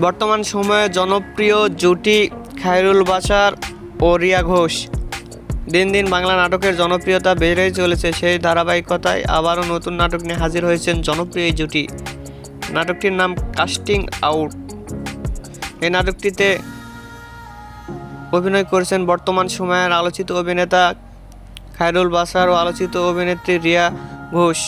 বর্তমান সময়ে জনপ্রিয় জুটি খায়রুল বাসার ও রিয়া ঘোষ। দিন দিন বাংলা নাটকের জনপ্রিয়তা বেড়েই চলেছে সেই ধারাবাহিকতায় আবারও নতুন নাটক নিয়ে হাজির হয়েছেন জনপ্রিয় এই জুটি। নাটকটির নাম কাস্টিং আউট। এই নাটকটিতে অভিনয় করেছেন বর্তমান সময়ের আলোচিত অভিনেতা খায়রুল বাসার ও আলোচিত অভিনেত্রী রিয়া ঘোষ।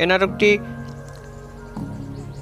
এই নাটকটি